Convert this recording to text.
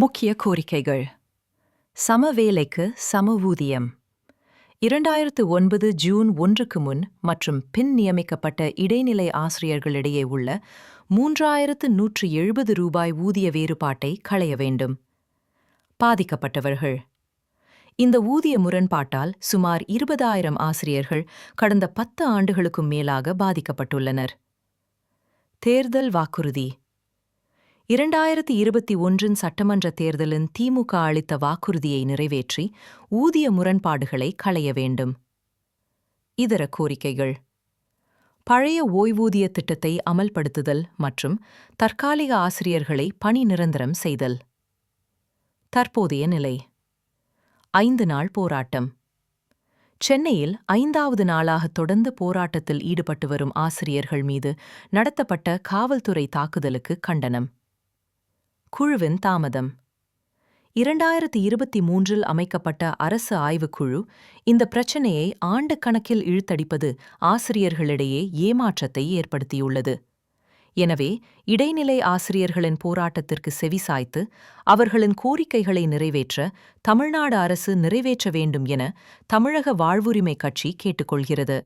முக்கிய கோரிக்கைகள். சம வேலைக்கு சம ஊதியம் இரண்டாயிரத்து ஒன்பது ஜூன் ஒன்றுக்கு முன் மற்றும் பின் நியமிக்கப்பட்ட இடைநிலை ஆசிரியர்களிடையே உள்ள மூன்றாயிரத்து நூற்று எழுபது ரூபாய் ஊதிய வேறுபாட்டை களைய வேண்டும். பாதிக்கப்பட்டவர்கள். இந்த ஊதிய முரண்பாட்டால் சுமார் இருபதாயிரம் ஆசிரியர்கள் கடந்த பத்து ஆண்டுகளுக்கும் மேலாக பாதிக்கப்பட்டுள்ளனர். தேர்தல் வாக்குறுதி. இரண்டாயிரத்தி இருபத்தி ஒன்றின் சட்டமன்ற தேர்தலின் திமுக அளித்த வாக்குறுதியை நிறைவேற்றி ஊதிய முரண்பாடுகளை களைய வேண்டும். இதர கோரிக்கைகள். பழைய ஓய்வூதிய திட்டத்தை அமல்படுத்துதல் மற்றும் தற்காலிக ஆசிரியர்களை பணி நிரந்தரம் செய்தல். தற்போதைய நிலை. ஐந்து நாள் போராட்டம். சென்னையில் ஐந்தாவது நாளாக தொடர்ந்து போராட்டத்தில் ஈடுபட்டு வரும் ஆசிரியர்கள் மீது நடத்தப்பட்ட காவல்துறை தாக்குதலுக்கு கண்டனம். குழுவின் தாமதம். இரண்டாயிரத்தி இருபத்தி மூன்றில் அமைக்கப்பட்ட அரசு ஆய்வுக்குழு இந்த பிரச்சினையை ஆண்டு கணக்கில் இழுத்தடிப்பது ஆசிரியர்களிடையே ஏமாற்றத்தை ஏற்படுத்தியுள்ளது. எனவே இடைநிலை ஆசிரியர்களின் போராட்டத்திற்கு செவிசாய்த்து அவர்களின் கோரிக்கைகளை நிறைவேற்ற தமிழ்நாடு அரசு நிறைவேற்ற வேண்டும் என தமிழக வாழ்வுரிமை கட்சி கேட்டுக்கொள்கிறது.